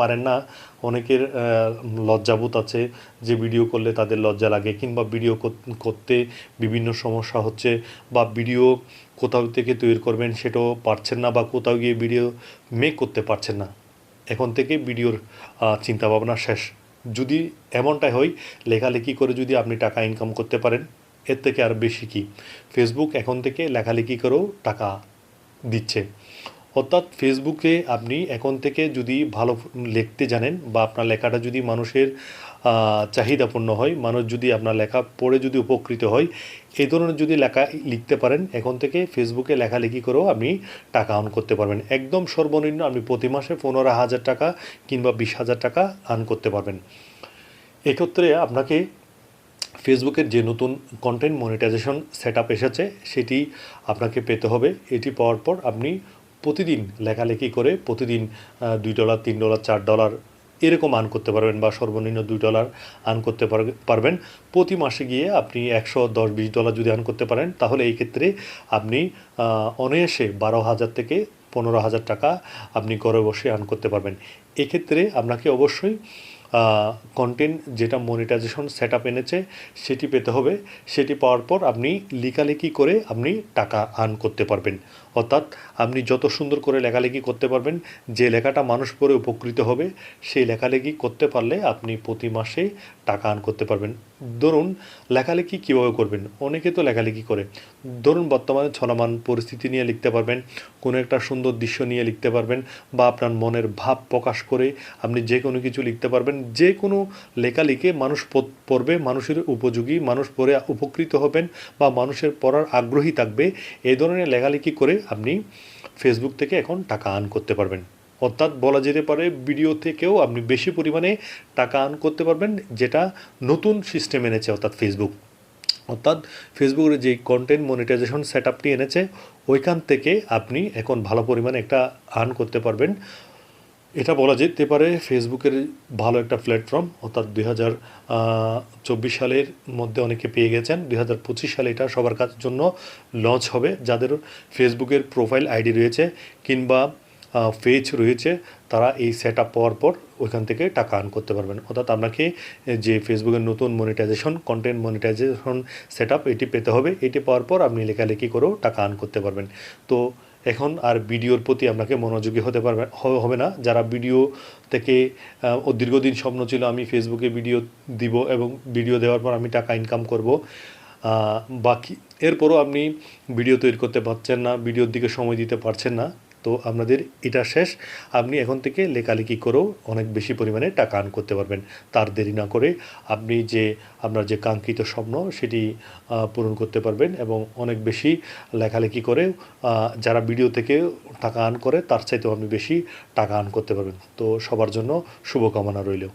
পারেন না। অনেকের লজ্জাবোধ আছে যে ভিডিও করলে তাদের লজ্জা লাগে কিংবা ভিডিও করতে বিভিন্ন সমস্যা হচ্ছে বা ভিডিও কোথাও থেকে তৈরি করবেন সেটাও পারছেন না বা কোথাও গিয়ে ভিডিও মেক করতে পারছেন না। এখন থেকে ভিডিওর চিন্তা ভাবনা শেষ। যদি এমনটাই হয়, লেখালেখি করে যদি আপনি টাকা ইনকাম করতে পারেন, এর থেকে আর বেশি কি? ফেসবুক এখন থেকে লেখালেখি করেও টাকা দিচ্ছে। অর্থাৎ ফেসবুকে আপনি এখন থেকে যদি ভালো লিখতে জানেন বা আপনার লেখাটা যদি মানুষের চাহিদাপূর্ণ হয়, মানুষ যদি আপনার লেখা পড়ে যদি উপকৃত হয়, এই ধরনের যদি লেখা লিখতে পারেন, এখন থেকে ফেসবুকে লেখালেখি করেও আপনি টাকা আর্ন করতে পারবেন। একদম সর্বনিম্ন আপনি প্রতি মাসে পনেরো হাজার টাকা কিংবা বিশ হাজার টাকা আর্ন করতে পারবেন। এক্ষেত্রে আপনাকে ফেসবুকের যে নতুন কন্টেন্ট মনিটাইজেশন সেট এসেছে, সেটি আপনাকে পেতে হবে। এটি পাওয়ার পর আপনি প্রতিদিন লেখালেখি করে প্রতিদিন দুই ডলার, তিন ডলার, চার ডলার এরকম আর্ন করতে পারবেন বা সর্বনিম্ন দুই ডলার আর্ন করতে পার- পারবেন। প্রতি মাসে গিয়ে আপনি একশো দশ, বিশ ডলার যদি আর্ন করতে পারেন, তাহলে এই ক্ষেত্রে আপনি অনায়াসে বারো হাজার থেকে পনেরো হাজার টাকা আপনি ঘরে বসে আর্ন করতে পারবেন। এক্ষেত্রে আপনাকে অবশ্যই কন্টেন্ট যেটা মনিটাইজেশন সেট আপ এনেছে, সেটি পেতে হবে। সেটি পাওয়ার পর আপনি লেখালেখি করে আপনি টাকা আর্ন করতে পারবেন। অর্থাৎ আপনি যত সুন্দর করে লেখালেখি করতে পারবেন, যে লেখাটা মানুষ পড়ে উপকৃত হবে, সেই লেখালেখি করতে পারলে আপনি প্রতি মাসে টাকা আর্ন করতে পারবেন। ধরুন, লেখালেখি কীভাবে করবেন? অনেকে তো লেখালেখি করে। ধরুন, বর্তমানে ছলমান পরিস্থিতি নিয়ে লিখতে পারবেন, কোনো একটা সুন্দর দৃশ্য নিয়ে লিখতে পারবেন, বা আপনার মনের ভাব প্রকাশ করে আপনি যে কোনো কিছু লিখতে পারবেন। যে কোনো লেখা লিখে মানুষ পড়- পড়বে, মানুষের উপযোগী, মানুষ পড়ে উপকৃত হবেন, বা মানুষের পড়ার আগ্রহী থাকবে। এই ধরনের লেখালেখি করে আপনি ফেসবুক থেকে এখন টাকা আর্ন করতে পারবেন। অর্থাৎ বলা যেতে পারে ভিডিও থেকেও আপনি বেশি পরিমাণে টাকা আর্ন করতে পারবেন, যেটা নতুন সিস্টেম এনেছে, অর্থাৎ ফেসবুক অর্থাৎ ফেসবুকের যে কন্টেন্ট মনিটাইজেশন সেট আপটি এনেছে, ওইখান থেকে আপনি এখন ভালো পরিমাণে একটা আর্ন করতে পারবেন। এটা বলা যেতে পারে ফেসবুকের ভালো একটা প্ল্যাটফর্ম অর্থাৎ দুই হাজার চব্বিশ সালের মধ্যে অনেকে পেয়ে গেছেন। দুই হাজার পঁচিশ সালে এটা সবার কাছ জন্য লঞ্চ হবে। যাদের ফেসবুকের প্রোফাইল আইডি রয়েছে কিংবা পেজ রয়েছে, তারা এই সেট আপ পাওয়ার পর ওইখান থেকে টাকা আর্ন করতে পারবেন। অর্থাৎ আপনাকে যে ফেসবুকের নতুন মনিটাইজেশন কন্টেন্ট মনিটাইজেশন সেট এটি পেতে হবে। এটি পাওয়ার পর আপনি লেখালেখি করেও টাকা আর্ন করতে পারবেন। তো এখন আর ভিডিওর প্রতি আপনাকে মনোযোগী হতে পারবে হবে না। যারা ভিডিও থেকে ও দীর্ঘদিন স্বপ্ন ছিল, আমি ফেসবুকে ভিডিও দিব এবং ভিডিও দেওয়ার পর আমি টাকা ইনকাম করব। বাকি এরপরও আপনি ভিডিও তৈরি করতে পারছেন না, ভিডিওর দিকে সময় দিতে পারছেন না। তো আপনাদের এটা শেষ। আপনি এখন থেকে লেখালেখি করেও অনেক বেশি পরিমাণে টাকা আর্ন করতে পারবেন। তার দেরি না করে আপনি যে আপনার যে কাঙ্ক্ষিত স্বপ্ন সেটি পূরণ করতে পারবেন এবং অনেক বেশি লেখালেখি করে যারা ভিডিও থেকে টাকা আর্ন করে তার চাইতেও আপনি বেশি টাকা আর্ন করতে পারবেন। তো সবার জন্য শুভকামনা রইল।